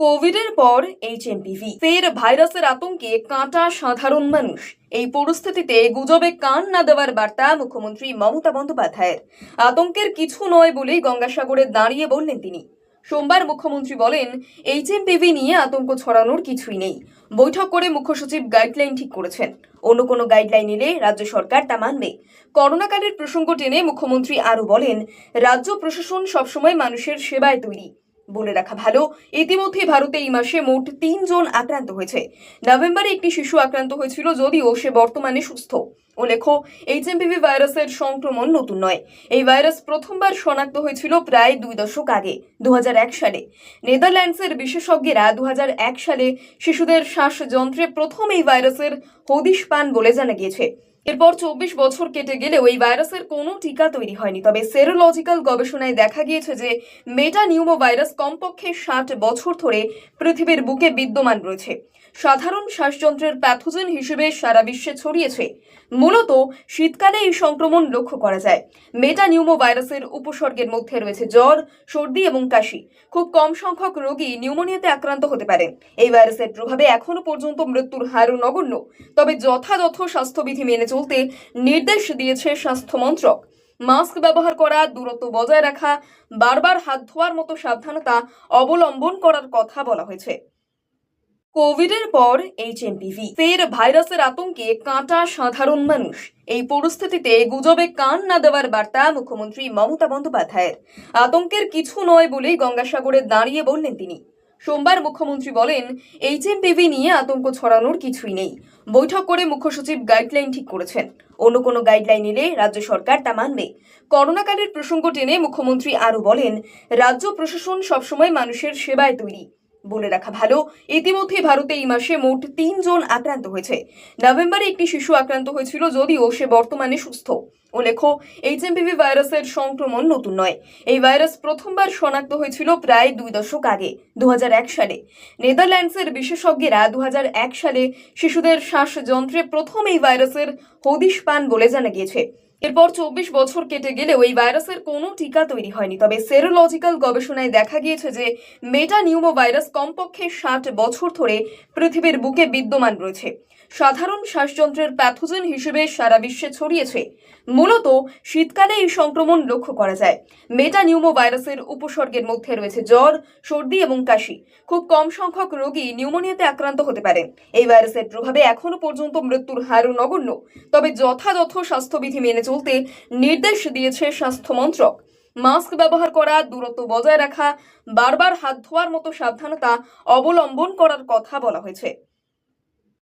কোভিডের পর এইচএমপিভি ফের ভাইরাসের আতঙ্কে কাঁটা সাধারণ মানুষ। এই পরিস্থিতিতে গুজবে কান না দেওয়ার বার্তা মুখ্যমন্ত্রী মমতা বন্দ্যোপাধ্যায়ের। আতঙ্কের কিছু নয় বলেই গঙ্গাসাগরে দাঁড়িয়ে বললেন তিনি। সোমবার মুখ্যমন্ত্রী বলেন এইচএমপিভি নিয়ে আতঙ্ক ছড়ানোর কিছুই নেই। বৈঠক করে মুখ্য সচিব গাইডলাইন ঠিক করেছেন। অন্য কোনো গাইডলাইন এলে রাজ্য সরকার তা মানবে। করোনাকালের প্রসঙ্গ টেনে মুখ্যমন্ত্রী আরও বলেন, রাজ্য প্রশাসন সবসময় মানুষের সেবায় তৈরি। বলে রাখা ভালো। ইতিমধ্যে ভারতে এই মাসে মোট তিনজন আক্রান্ত হয়েছে। নভেম্বরে একটি শিশু আক্রান্ত হয়েছিল, যদিও সে বর্তমানে সুস্থ। উল্লেখ্য এইচএমপিভি ভাইরাসের সংক্রমণ নতুন নয়। এই ভাইরাস প্রথমবার শনাক্ত হয়েছিল প্রায় দুই দশক আগে দু হাজার এক সালে। নেদারল্যান্ডসের বিশেষজ্ঞেরা দু হাজার এক সালে শিশুদের শ্বাসযন্ত্রে প্রথম এই ভাইরাসের হদিশ পান বলে জানা গিয়েছে। এরপর চব্বিশ বছর কেটে গেলেও এই ভাইরাসের কোনো টিকা তৈরি হয়নি। তবে সেরোলজিক্যাল গবেষণায় দেখা গিয়েছে যে মেটা নিউমো ভাইরাস কমপক্ষে ষাট বছর ধরে পৃথিবীর বুকে বিদ্যমান রয়েছে। সাধারণ শ্বাসযন্ত্রের প্যাথোজেন হিসেবে সারা বিশ্বে ছড়িয়েছে। মূলত শীতকালে এই সংক্রমণ লক্ষ্য করা যায়। মেটা নিউমো ভাইরাসের উপসর্গের মধ্যে রয়েছে জ্বর, সর্দি এবং কাশি। খুব কম সংখ্যক রোগী নিউমোনিয়াতে আক্রান্ত হতে পারেন এই ভাইরাসের প্রভাবে এখনও পর্যন্ত মৃত্যুর হারও নগণ্য। তবে যথাযথ স্বাস্থ্যবিধি মেনে চলতে নির্দেশ দিয়েছে স্বাস্থ্য মন্ত্রক। মাস্ক ব্যবহার করা, দূরত্ব বজায় রাখা, বারবার হাত ধোয়ার মতো সাবধানতা অবলম্বন করার কথা বলা হয়েছে। কোভিডের পর এইচএমপিভি ফের ভাইরাসের আতঙ্কে কাঁটা সাধারণ মানুষ। এই পরিস্থিতিতে গুজবে কান না দেওয়ার বার্তা মুখ্যমন্ত্রী মমতা বন্দ্যোপাধ্যায়ের। আতঙ্কের কিছু নয় বলেই গঙ্গাসাগরে দাঁড়িয়ে বললেন তিনি। সোমবার মুখ্যমন্ত্রী বলেন এইচএমপিভি নিয়ে আতঙ্ক ছড়ানোর কিছুই নেই। বৈঠক করে মুখ্য সচিব গাইডলাইন ঠিক করেছেন। অন্য কোনো গাইডলাইন এলে রাজ্য সরকার তা মানবে। করোনাকালের প্রসঙ্গ টেনে মুখ্যমন্ত্রী আরও বলেন, রাজ্য প্রশাসন সবসময় মানুষের সেবায় তৈরি। বলে রাখা ভালো। ইতিমধ্যে ভারতে এই মাসে মোট তিনজন আক্রান্ত হয়েছে। নভেম্বরে একটি শিশু আক্রান্ত হয়েছিল, যদিও সে বর্তমানে সুস্থ। উল্লেখ্য এইচএমপিভি ভাইরাসের সংক্রমণ নতুন নয়। এই ভাইরাস প্রথমবার শনাক্ত হয়েছিল প্রায় দুই দশক আগে দু হাজার এক সালে। নেদারল্যান্ডসের বিশেষজ্ঞেরা দু হাজার এক সালে শিশুদের শ্বাসযন্ত্রে প্রথম এই ভাইরাসের হদিশ পান বলে জানা গিয়েছে। এরপর চব্বিশ বছর কেটে গেলেও এই ভাইরাসের কোনো টিকা তৈরি হয়নি। তবে সেরোলজিক্যাল গবেষণায় দেখা গিয়েছে যে মেটা নিউমো ভাইরাস কমপক্ষে ষাট বছর ধরে পৃথিবীর বুকে বিদ্যমান রয়েছে। সাধারণ শ্বাসযন্ত্রের প্যাথোজেন হিসেবে সারা বিশ্বে ছড়িয়েছে। মূলত শীতকালে এই সংক্রমণ লক্ষ্য করা যায়। মেটা নিউমো ভাইরাসের উপসর্গের মধ্যে রয়েছে জ্বর, সর্দি এবং কাশি। খুব কম সংখ্যক রোগী নিউমোনিয়াতে আক্রান্ত হতে পারেন। এই ভাইরাসের প্রভাবে এখনও পর্যন্ত মৃত্যুর হারও নগণ্য। তবে যথাযথ স্বাস্থ্যবিধি মেনে চলতে নির্দেশ দিয়েছে স্বাস্থ্য মন্ত্রক মাস্ক ব্যবহার করা, দূরত্ব বজায় রাখা, বারবার হাত ধোয়ার মতো সাবধানতা অবলম্বন করার কথা বলা হয়েছে।